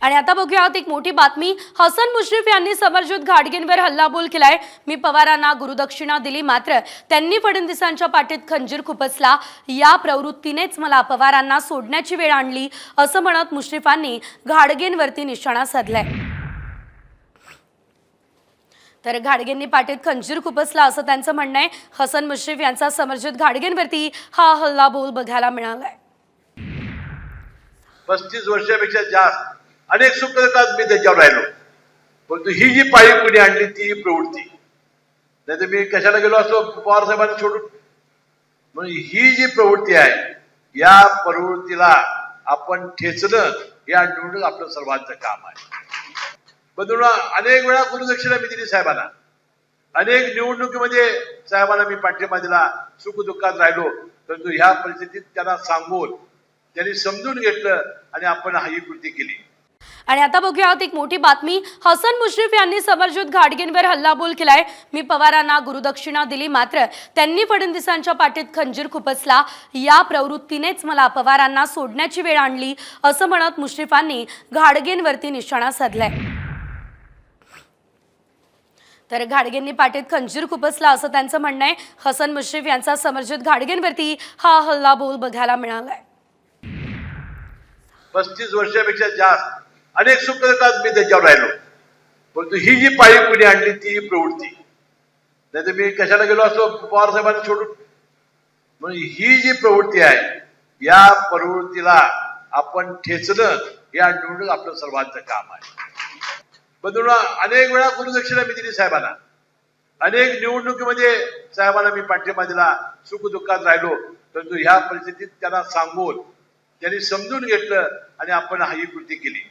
आणि आता बघूयात एक मोठी बातमी. हसन मुश्रीफ यांनी समरजित घाटगेंवर हल्लाबोल केलाय. मी पवारांना गुरुदक्षिणा दिली मात्र त्यांनी फडणवीसांच्या पाठीत खंजीर खुपसला. या प्रवृत्तीनेच मला पवारांना सोडण्याची वेळ आणली असं म्हणत मुश्रीफांनी घाडगेंवरती निशाणा साधलाय. तर घाडगेंनी पाठीत खंजीर खुपसला असं त्यांचं म्हणणं आहे. हसन मुश्रीफ यांचा समर्जित घाडगेंवरती हा हल्लाबोल बघायला मिळालाय. पस्तीस वर्षापेक्षा जास्त अनेक सुखदात मी त्याच्यावर राहिलो. परंतु ही जी पाळी कुणी आणली ती ही प्रवृत्ती. नाही तर मी कशाला गेलो असतो पवार साहेबांना सोडून? म्हणून ही जी प्रवृत्ती आहे या प्रवृत्तीला आपण ठेचणं या निवडणूक आपलं सर्वांचं काम आहे. बदलून अनेक वेळा गुरुदक्षिणा मी दिली साहेबांना. अनेक निवडणुकीमध्ये साहेबांना मी पाठिंबा दिला सुखदुःखात राहिलो. परंतु ह्या परिस्थितीत त्यांना सांगून त्यांनी समजून घेतलं आणि आपण ही कृती केली. आणि आता बघूयात एक मोठी बातमी. हसन मुश्रीफ यांनी समरजित घाटगेंवर हल्लाबोल केलाय. मी पवारांना गुरुदक्षिणा दिली मात्र त्यांनी फडणवीसांच्या पाठीत खंजीर खुपसला. या प्रवृत्तीनेच मला पवारांना सोडण्याची वेळ आणली असं म्हणत मुश्रीफांनी घाडगेंवरती निशाणा साधलाय. तर घाडगेंनी पाठीत खंजीर खुपसला असं त्यांचं म्हणणं आहे. हसन मुश्रीफ यांचा समर्जित घाडगेंवरती हा हल्लाबोल बघायला मिळालाय. पस्तीस वर्षापेक्षा जास्त अनेक सुखदात मी त्याच्यावर राहिलो. परंतु ही जी पाळी कुणी आणली ती ही प्रवृत्ती. नाही तर मी कशाला गेलो असतो? पवार साहेबांना सोडून. म्हणून ही जी प्रवृत्ती आहे या प्रवृत्तीला आपण ठेचणं या निवडणूक आपलं सर्वांचं काम आहे. बदलून अनेक वेळा गुरुदक्षिणा मी दिली साहेबांना. अनेक निवडणुकीमध्ये साहेबांना मी पाठिंबा दिला सुखदुःखात राहिलो. परंतु ह्या परिस्थितीत त्यांना सांगून त्यांनी समजून घेतलं आणि आपण ही कृती केली.